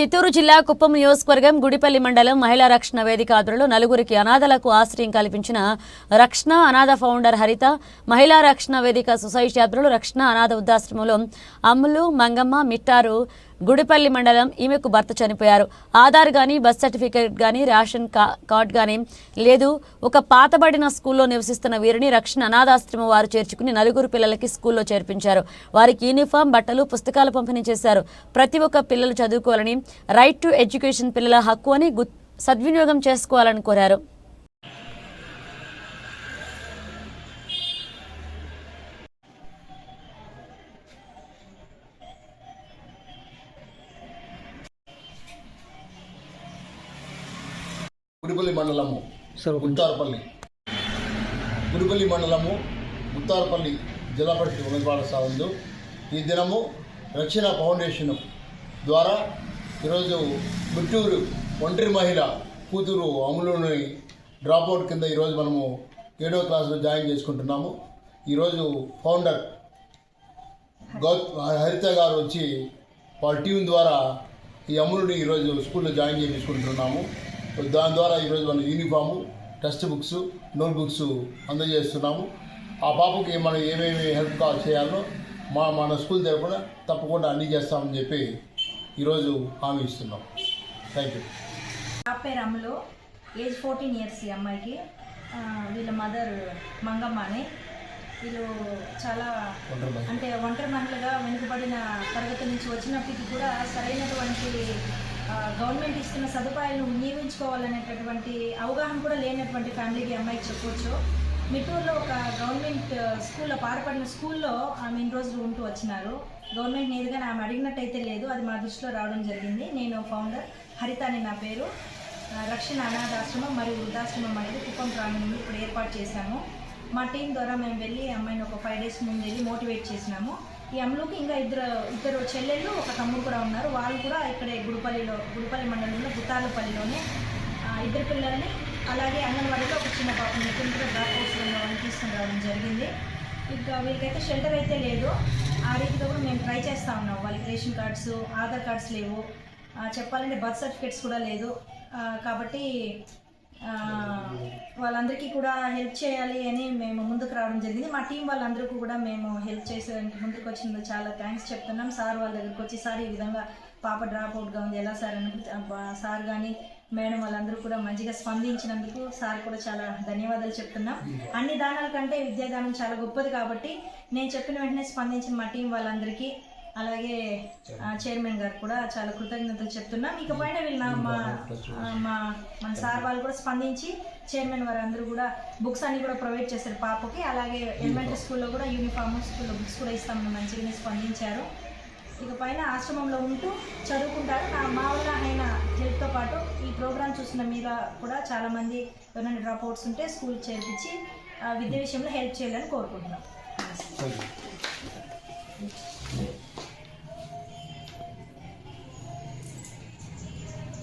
చిత్తూరు జిల్లా కుప్పం నియోజకవర్గం గుడిపల్లి మండలం మహిళా రక్షణ వేదిక ఆధ్వర్యంలో నలుగురికి అనాథలకు ఆశ్రయం కల్పించిన రక్షణ అనాథ ఫౌండర్ హరిత మహిళా రక్షణ వేదిక సొసైటీ ఆధ్వర్యంలో రక్షణ అనాథ వృద్ధాశ్రమంలో అమ్ములు మంగమ్మ మిట్టారు గుడిపల్లి మండలం ఈమెకు భర్త చనిపోయారు. ఆధార్ కానీ బర్త్ సర్టిఫికేట్ కానీ రేషన్ కార్డ్ కానీ లేదు. ఒక పాతబడిన స్కూల్లో నివసిస్తున్న వీరిని రక్షణ అనాథాశ్రమం వారు చేర్చుకుని నలుగురు పిల్లలకి స్కూల్లో చేర్పించారు. వారికి యూనిఫామ్ బట్టలు పుస్తకాలు పంపిణీ చేశారు. ప్రతి ఒక్క పిల్లలు చదువుకోవాలని రైట్ టు ఎడ్యుకేషన్ పిల్లల హక్కు అని సద్వినియోగం చేసుకోవాలని కోరారు. గుడిపల్లి మండలము ముత్తారపల్లి. గుడిపల్లి మండలము ముత్తారపల్లి జిల్లా పరిషత్ ఉన్నత పాఠశాల ఈ దినము రక్షణ ఫౌండేషన్ ద్వారా ఈరోజు గుట్టూరు ఒంటరి మహిళ కూతురు అమలుని డ్రాప్అవుట్ కింద ఈరోజు మనము ఏడో క్లాసులో జాయిన్ చేసుకుంటున్నాము. ఈరోజు ఫౌండర్ గౌ హరిత గారు వచ్చి వాళ్ళ టీం ద్వారా ఈ అమలుని ఈరోజు స్కూల్లో జాయిన్ చేయించుకుంటున్నాము. దాని ద్వారా ఈరోజు మన uniform text books note books అందజేస్తున్నాము. ఆ పాపకి మనం ఏమేమి హెల్ప్ కాల్ చేయాలో మా మన స్కూల్ తరపున తప్పకుండా అన్నీ చేస్తామని చెప్పి ఈరోజు హామీ ఇస్తున్నాం. థ్యాంక్ యూ నా పేరు అమ్ములు ఏజ్ ఫోర్టీన్ ఇయర్స్ ఈ అమ్మాయికి. వీళ్ళ మదర్ మంగమ్మ అని వీళ్ళు చాలా. అంటే ఒంటరి మహిళగా వెనుకబడిన తరగతి నుంచి వచ్చినప్పటికీ కూడా సరైనటువంటి గవర్నమెంట్ ఇస్తున్న సదుపాయాలను వినియోగించుకోవాలనేటటువంటి అవగాహన కూడా లేనటువంటి ఫ్యామిలీకి అమ్మాయికి చెప్పొచ్చు. మిట్టూరులో ఒక గవర్నమెంట్ స్కూల్లో పాడపడిన స్కూల్లో ఆమె ఇన్ని రోజులు ఉంటూ వచ్చినారు. గవర్నమెంట్ నేరుగా ఆమె అడిగినట్టయితే లేదు అది మా దృష్టిలో రావడం జరిగింది. నేను ఫౌండర్ హరిత అని నా పేరు. రక్షణ అనాథాశ్రమం మరియు వృద్ధాశ్రమం అనేది కుప్పం ప్రాంగణంలో ఇప్పుడు ఏర్పాటు చేశాము. మా టీం ద్వారా మేము వెళ్ళి అమ్మాయిని ఒక ఫైవ్ డేస్ ముందు వెళ్ళి మోటివేట్ చేసినాము. ఈ అమ్ములకి ఇంకా ఇద్దరు ఇద్దరు చెల్లెళ్ళు ఒక తమ్ముడు కూడా ఉన్నారు. వాళ్ళు కూడా ఇక్కడే గుడిపల్లిలో గుడిపల్లి మండలంలో గుత్తాలపల్లిలోనే ఇద్దరు పిల్లల్ని అలాగే అంగన్వాడీలో ఒక చిన్న పాపని ఎక్కడ డ్రాప్ హౌస్లో తీసుకుని రావడం జరిగింది. ఇంకా వీళ్ళకైతే షెల్టర్ అయితే లేదు. ఆ రీతిలో కూడా మేము ట్రై చేస్తూ ఉన్నాం. వాళ్ళకి రేషన్ కార్డ్స్ ఆధార్ కార్డ్స్ లేవు. చెప్పాలంటే బర్త్ సర్టిఫికేట్స్ కూడా లేదు. కాబట్టి వాళ్ళందరికీ కూడా హెల్ప్ చేయాలి అని మేము ముందుకు రావడం జరిగింది. మా టీం వాళ్ళందరికీ కూడా మేము హెల్ప్ చేసేదానికి ముందుకు వచ్చినందుకు చాలా థ్యాంక్స్ చెప్తున్నాం. సార్ వాళ్ళ దగ్గరికి వచ్చి సార్ ఈ విధంగా పాప డ్రాప్ అవుట్గా ఉంది. ఎలా సార్? అని సార్ కానీ మేడం వాళ్ళందరూ కూడా మంచిగా స్పందించినందుకు సార్ కూడా చాలా ధన్యవాదాలు చెప్తున్నాం. అన్ని దానాల కంటే విద్యాదానం చాలా గొప్పది కాబట్టి నేను చెప్పిన వెంటనే స్పందించిన మా టీం వాళ్ళందరికీ అలాగే చైర్మన్ గారు కూడా చాలా కృతజ్ఞతలు చెప్తున్నాం. ఇకపైన వీళ్ళు నా- మా మా మన సార్. వాళ్ళు కూడా స్పందించి చైర్మన్ వారు అందరూ కూడా బుక్స్ అన్ని కూడా ప్రొవైడ్ చేశారు పాపకి. అలాగే ఎలిమెంటరీ స్కూల్లో కూడా యూనిఫామ్ స్కూల్లో బుక్స్ కూడా ఇస్తామని మంచిగానే స్పందించారు. ఇక పైన ఆశ్రమంలో ఉంటూ చదువుకుంటారు. నా మా వల్ల ఆయన హెల్ప్తో పాటు ఈ ప్రోగ్రామ్ చూసిన మీద కూడా చాలామంది ఎవరైనా డ్రాప్ అవుట్స్ ఉంటే స్కూల్ చేర్పించి విద్య విషయంలో హెల్ప్ చేయాలని కోరుకుంటున్నాం.